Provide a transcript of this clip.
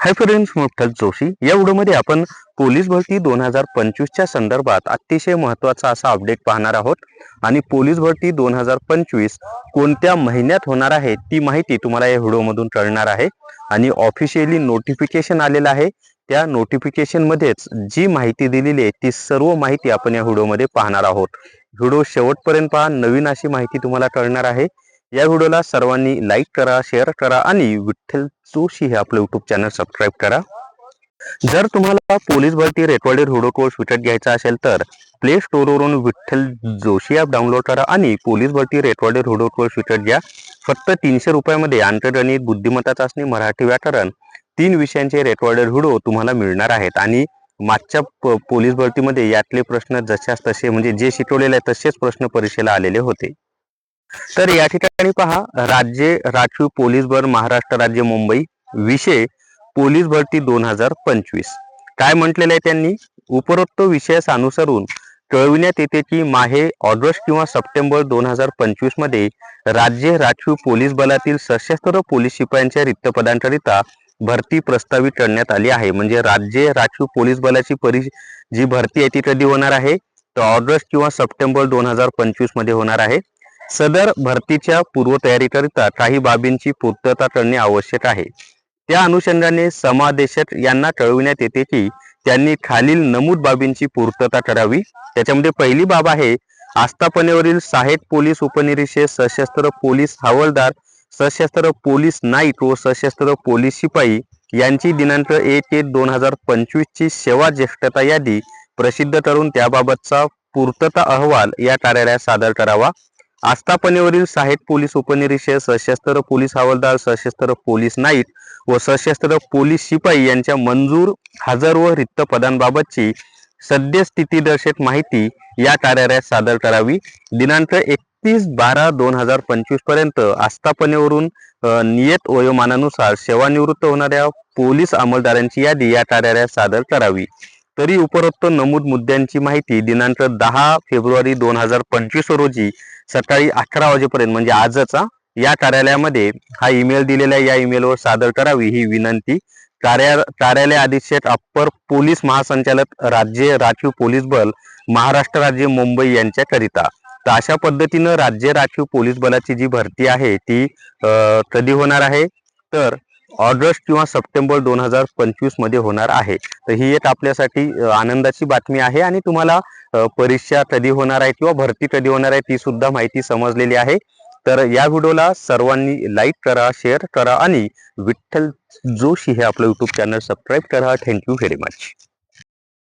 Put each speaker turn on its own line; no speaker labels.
Hi friends मुठ्ठल Joshi या व्हिडिओमध्ये आपण पोलीस भरती दोन हजार पंचवीसच्या संदर्भात अतिशय महत्त्वाचा असा अपडेट पाहणार आहोत. आणि पोलीस भरती दोन हजार पंचवीस कोणत्या महिन्यात होणार आहे ती माहिती तुम्हाला या व्हिडिओमधून कळणार आहे. आणि ऑफिशियली नोटिफिकेशन आलेलं आहे. त्या नोटिफिकेशन मध्येच जी माहिती दिलेली आहे ती सर्व माहिती आपण या व्हिडिओमध्ये पाहणार आहोत. व्हिडिओ शेवटपर्यंत पहा नवीन अशी माहिती तुम्हाला कळणार आहे. या व्हिडिओला सर्वांनी लाईक करा शेअर करा आणि विठ्ठल जोशी हे आपलं युट्यूब चॅनल सबस्क्राईब करा. जर तुम्हाला पोलीस भरती रेकॉर्डेड व्हिडिओ कोर्स विकत घ्यायचा असेल तर प्ले स्टोअरवरून विठ्ठल जोशी ॲप डाउनलोड करा आणि पोलीस भरती रेकॉर्डेड व्हिडिओ कोर्स विकत घ्या. फक्त तीनशे रुपयामध्ये आंतरगणित बुद्धिमत्ता चाचणी मराठी व्याकरण तीन विषयांचे रेकॉर्डेड व्हिडिओ तुम्हाला मिळणार आहेत. आणि मागच्या पोलीस भरतीमध्ये यातले प्रश्न जशाच तसे म्हणजे जे शिकवलेले आहेत तसेच प्रश्न परीक्षेला आलेले होते. तर या ठिकाणी पहा राज्य राखीव पोलीस बल महाराष्ट्र राज्य मुंबई विषय पोलीस भरती दोन हजार पंचवीस. काय म्हटलेलं आहे त्यांनी? उपरोक्त विषयास अनुसरून कळविण्यात येते की माहे ऑगस्ट किंवा सप्टेंबर दोन हजार पंचवीसमध्ये राज्य राखीव पोलीस बलातील सशस्त्र पोलीस शिपायांच्या रिक्त पदांकरिता भरती प्रस्तावित करण्यात आली आहे. म्हणजे राज्य राखीव पोलीस बलाची परी जी भरती आहे ती कधी होणार आहे? तर ऑगस्ट किंवा सप्टेंबर दोन हजार पंचवीसमध्ये होणार आहे. सदर भरतीच्या पूर्वतयारीकरिता काही बाबींची पूर्तता करणे आवश्यक आहे. त्या अनुषंगाने समादेशक यांना कळविण्यात येते की त्यांनी खालील नमूद बाबींची पूर्तता करावी. त्याच्यामध्ये पहिली बाब आहे आस्थापनेवरील सहाय्यक पोलीस उपनिरीक्षक सशस्त्र पोलीस हवालदार सशस्त्र पोलीस नाईक व सशस्त्र पोलीस शिपाई यांची दिनांक एक एक दोन हजार पंचवीस ची सेवा ज्येष्ठता यादी प्रसिद्ध करून त्याबाबतचा पूर्तता अहवाल या कार्यालयात सादर करावा. आस्थापनेवरील सहाय्यक पोलीस उपनिरीक्षक सशस्त्र पोलीस हवालदार सशस्त्र पोलीस नाईक व सशस्त्र पोलीस शिपाई यांच्या मंजूर हजर व रिक्त पदांबाबतची सद्यस्थितीदर्शक माहिती या कार्यालयात सादर करावी. दिनांक एकतीस बारा दोन हजार पंचवीसपर्यंत आस्थापनेवरून नियत वयोमानानुसार सेवानिवृत्त होणाऱ्या पोलीस अंमलदारांची यादी या कार्यालयात सादर करावी. तरी उपरोक्त नमूद मुद्द्यांची माहिती दिनांक दहा फेब्रुवारी दोन हजार पंचवीस रोजी सकाळी अकरा वाजेपर्यंत म्हणजे आजचा या कार्यालयामध्ये हा ईमेल दिलेला या ईमेलवर सादर करावी ही विनंती. कार्या कार्यालय अधीक्षक अप्पर पोलीस महासंचालक राज्य राखीव पोलीस बल महाराष्ट्र राज्य मुंबई यांच्याकरिता. तर अशा पद्धतीनं राज्य राखीव पोलीस बलाची जी भरती आहे ती कधी होणार आहे? तर ऑगस्ट किंवा सप्टेंबर दोन हजार पंचवीसमध्ये होणार आहे. तर ही एक आपल्यासाठी आनंदाची बातमी आहे आणि तुम्हाला परीक्षा कधी होणार आहे किंवा भरती कधी होणार आहे ती सुद्धा माहिती समजलेली आहे. तर या व्हिडिओला सर्वांनी लाईक करा शेअर करा आणि विठ्ठल जोशी हे आपलं युट्यूब चॅनल सबस्क्राईब करा. Thank you very much